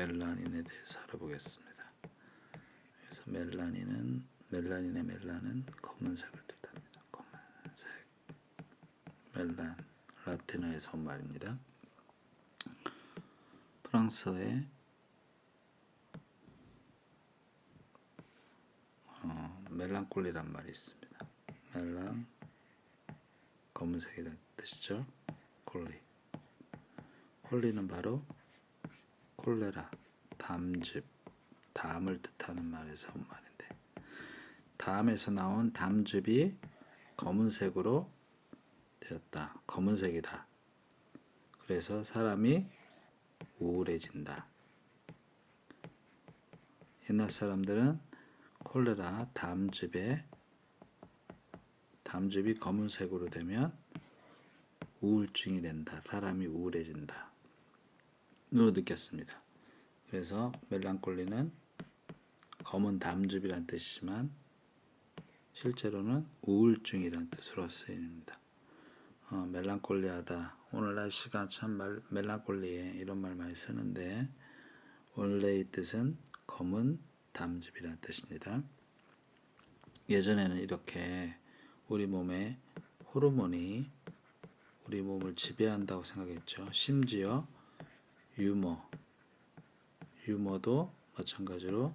멜라닌에 대해서 알아보겠습니다. 그래서 멜라닌은 멜라닌의 멜란은 검은색을 뜻합니다. 검은색 멜란 라틴어에서 온 말입니다. 프랑스어에 어, 멜랑콜리란 말이 있습니다. 멜랑 검은색이라는 뜻이죠. 콜리. 콜리는 바로 콜레라, 담즙, 담을 뜻하는 말에서 온 말인데 담에서 나온 담즙이 검은색으로 되었다. 검은색이다. 그래서 사람이 우울해진다. 옛날 사람들은 콜레라 담즙에 담즙이 검은색으로 되면 우울증이 된다. 사람이 우울해진다. 으로 느꼈습니다. 그래서 멜랑콜리는 검은 담즙이란 뜻이지만 실제로는 우울증이란 뜻으로 쓰입니다. 어, 멜랑콜리하다. 오늘 날씨가 참 말, 멜랑콜리에 이런 말 많이 쓰는데 원래의 뜻은 검은 담즙이라는 뜻입니다. 예전에는 이렇게 우리 몸에 호르몬이 우리 몸을 지배한다고 생각했죠. 심지어 유머, 유머도 마찬가지로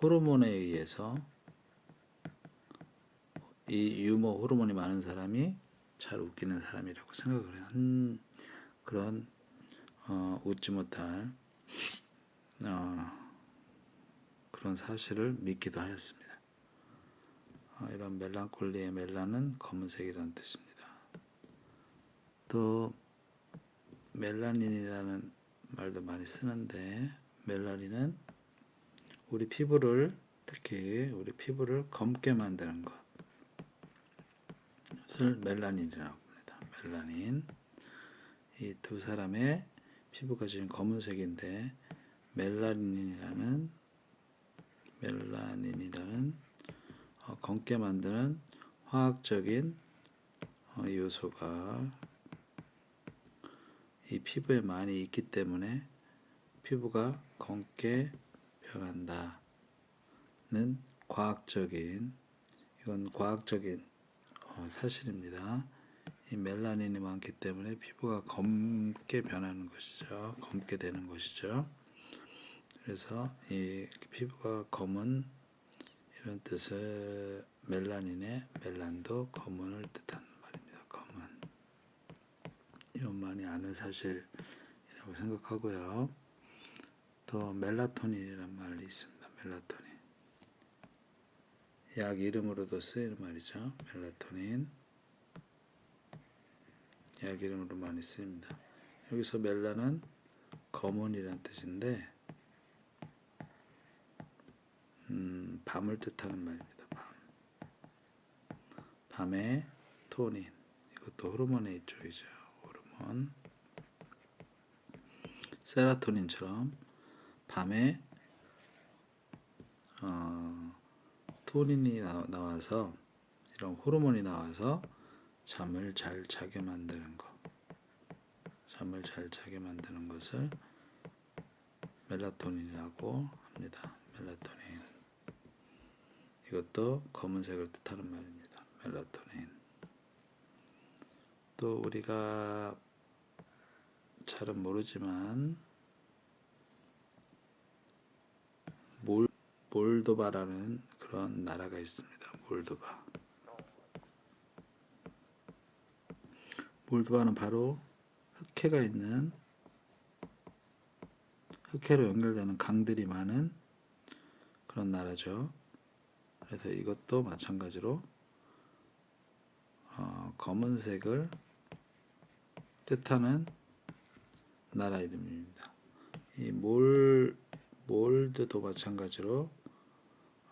호르몬에 의해서 이 유머 호르몬이 많은 사람이 잘 웃기는 사람이라고 생각을 한 그런 어, 웃지 못할 어, 그런 사실을 믿기도 하였습니다. 어, 이런 멜랑콜리의 멜란은 검은색이라는 뜻입니다. 또 멜라닌이라는 말도 많이 쓰는데 멜라닌은 우리 피부를 특히 우리 피부를 검게 만드는 것을 멜라닌이라고 합니다. 멜라닌 이 두 사람의 피부가 지금 검은색인데 멜라닌이라는 멜라닌이라는 어, 검게 만드는 화학적인 어, 요소가 이 피부에 많이 있기 때문에 피부가 검게 변한다는 과학적인 이건 과학적인 어, 사실입니다. 이 멜라닌이 많기 때문에 피부가 검게 변하는 것이죠. 검게 되는 것이죠. 그래서 이 피부가 검은 이런 뜻의 멜라닌의 멜란도 검은을 말입니다. 많이 아는 사실이라고 생각하고요. 또 멜라토닌이라는 말이 있습니다. 멜라토닌. 약 이름으로도 쓰이는 말이죠. 멜라토닌. 약 이름으로 많이 쓰입니다. 여기서 멜라는 검은이란 뜻인데 음, 밤을 뜻하는 말입니다. 밤. 밤의 토닌. 이것도 호르몬의 이쪽이죠. 호르몬. 세라토닌처럼 밤에 어, 토닌이 나, 나와서 이런 호르몬이 나와서 잠을 잘 자게 만드는 것. 잠을 잘 자게 만드는 것을 멜라토닌이라고 합니다. 멜라토닌. 이것도 검은색을 뜻하는 말입니다. 멜라토닌. 또 우리가 잘은 모르지만 몰 몰도바라는 그런 나라가 있습니다. 몰도바. 몰도바는 바로 흑해가 있는 흑해로 연결되는 강들이 많은 그런 나라죠. 그래서 이것도 마찬가지로 어, 검은색을 뜻하는 나라 이름입니다. 이 몰, 몰드도 마찬가지로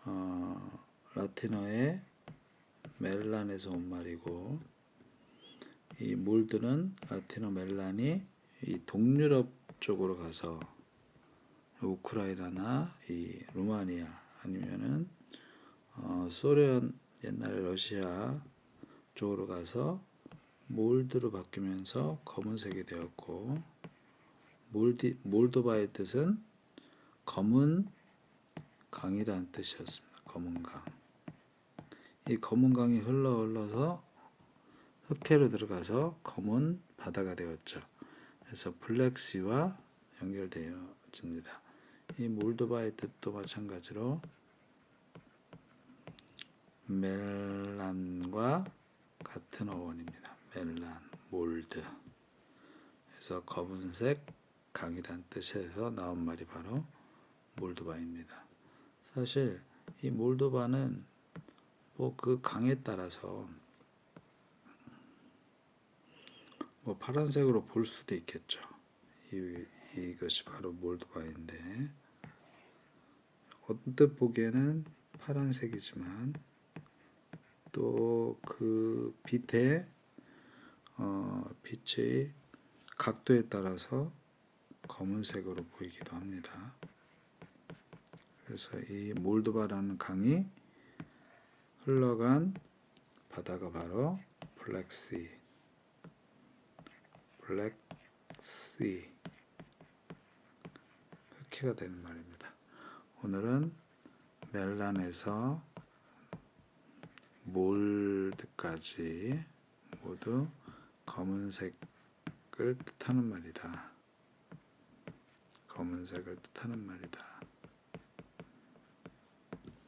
어, 라틴어의 멜란에서 온 말이고 이 몰드는 라틴어 멜란이 이 동유럽 쪽으로 가서 우크라이나나 이 루마니아 아니면은 어, 소련 옛날에 러시아 쪽으로 가서 몰드로 바뀌면서 검은색이 되었고 몰디, 몰도바의 뜻은 검은 강이라는 뜻이었습니다. 검은 강. 이 검은 강이 흘러 흘러서 흑해로 들어가서 검은 바다가 되었죠. 그래서 블랙시와 연결되어집니다. 이 몰도바의 뜻도 마찬가지로 멜란과 같은 어원입니다. 멜란, 몰드. 그래서 검은색 강이란 뜻에서 나온 말이 바로 몰도바입니다. 사실 이 몰도바는 뭐 그 강에 따라서 뭐 파란색으로 볼 수도 있겠죠. 이, 이것이 바로 몰도바인데 언뜻 보기에는 파란색이지만 또 그 빛의 어, 빛의 각도에 따라서 검은색으로 보이기도 합니다. 그래서 이 몰도바라는 강이 흘러간 바다가 바로 블랙시, 블랙시, 흑해가 되는 말입니다. 오늘은 멜란에서 몰드까지 모두 검은색을 뜻하는 말이다. 검은색을 뜻하는 말이다.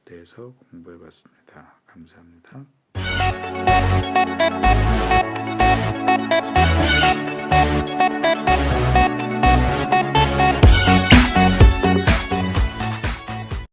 대해서 공부해 봤습니다. 감사합니다.